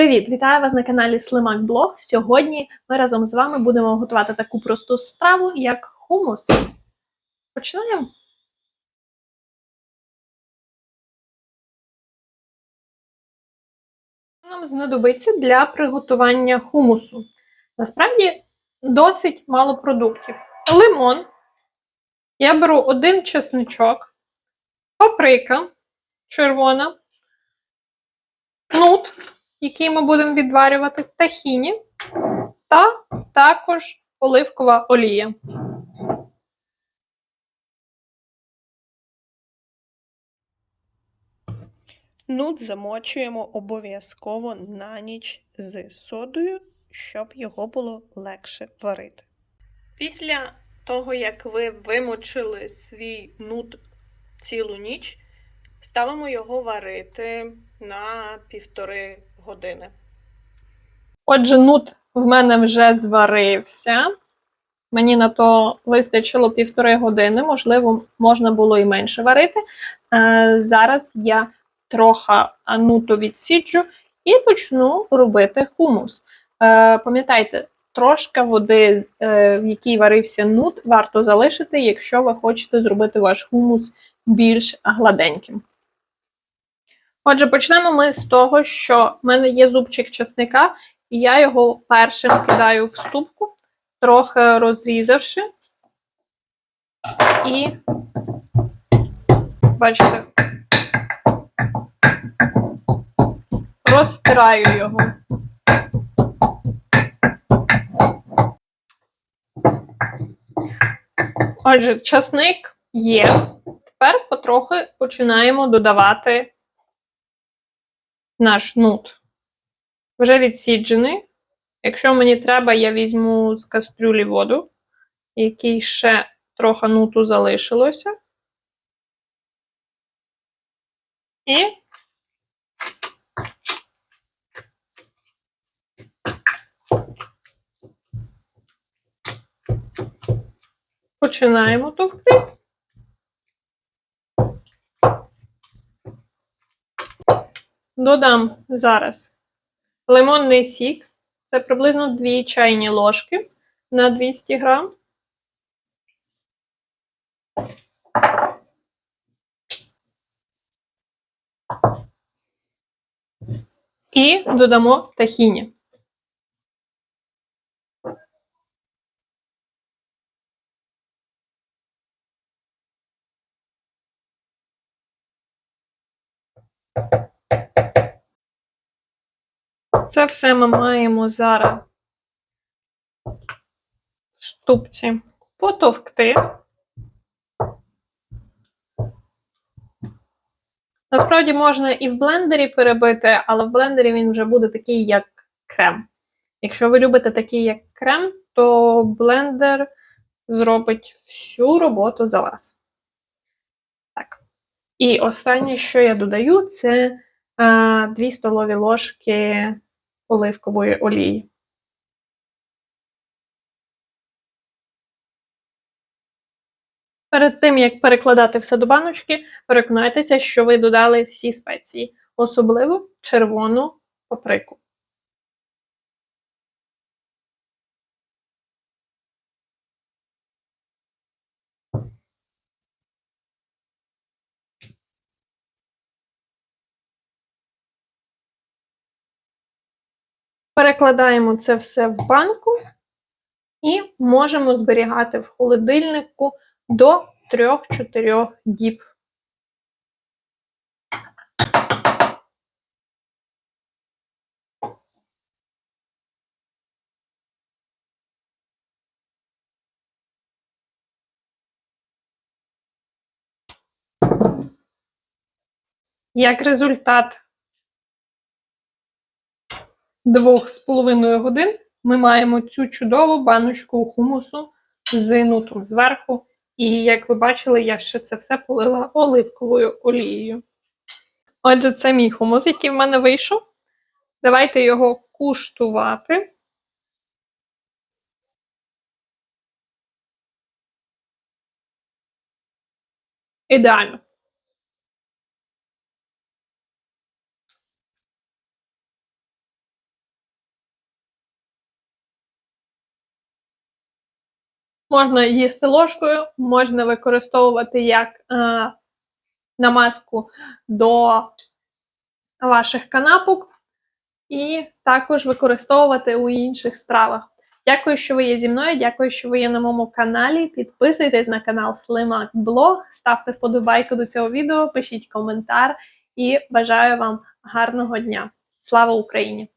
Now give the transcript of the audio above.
Привіт! Вітаю вас на каналі Слимак Блог. Сьогодні ми разом з вами будемо готувати таку просту страву, як хумус. Починаємо. Нам знадобиться для приготування хумусу. Насправді досить мало продуктів. Лимон. Я беру один чесничок, паприка червона, нут який ми будемо відварювати, тахіні та також оливкова олія. Нут замочуємо обов'язково на ніч з содою, щоб його було легше варити. Після того, як ви вимочили свій нут цілу ніч, ставимо його варити на півтори години. Отже, нут в мене вже зварився. Мені на то вистачило півтори години, можливо, можна було і менше варити. Е, зараз я трохи нуту відсіджу і почну робити хумус. Е, пам'ятайте, трошки води, е, в якій варився нут, варто залишити, якщо ви хочете зробити ваш хумус більш гладеньким. Отже, почнемо ми з того, що в мене є зубчик чесника, і я його першим кидаю в ступку, трохи розрізавши. І, бачите, розтираю його. Отже, часник є. Тепер потрохи починаємо додавати наш нут вже відсіджений. Якщо мені треба, я візьму з кастрюлі воду, який ще трохи нуту залишилося. І починаємо товкти. Додам зараз лимонний сік. Це приблизно 2 чайні ложки на 200 грам. І додамо тахіні. Це все ми маємо зараз в ступці потовкти. Насправді можна і в блендері перебити, але в блендері він вже буде такий, як крем. Якщо ви любите такий, як крем, то блендер зробить всю роботу за вас. Так. І останнє, що я додаю, це 2 столові ложки оливкової олії. Перед тим, як перекладати все до баночки, переконайтеся, що ви додали всі спеції, особливо червону паприку. Перекладаємо це все в банку і можемо зберігати в холодильнику до 3-4 діб. Як результат двох з половиною годин ми маємо цю чудову баночку хумусу з нутом зверху. І, як ви бачили, я ще це все полила оливковою олією. Отже, це мій хумус, який в мене вийшов. Давайте його куштувати. Ідеально. Можна їсти ложкою, можна використовувати як е, намазку до ваших канапок, і також використовувати у інших стравах. Дякую, що ви є зі мною. Дякую, що ви є на моєму каналі. Підписуйтесь на канал Слимак Блог, ставте вподобайку до цього відео, пишіть коментар і бажаю вам гарного дня. Слава Україні!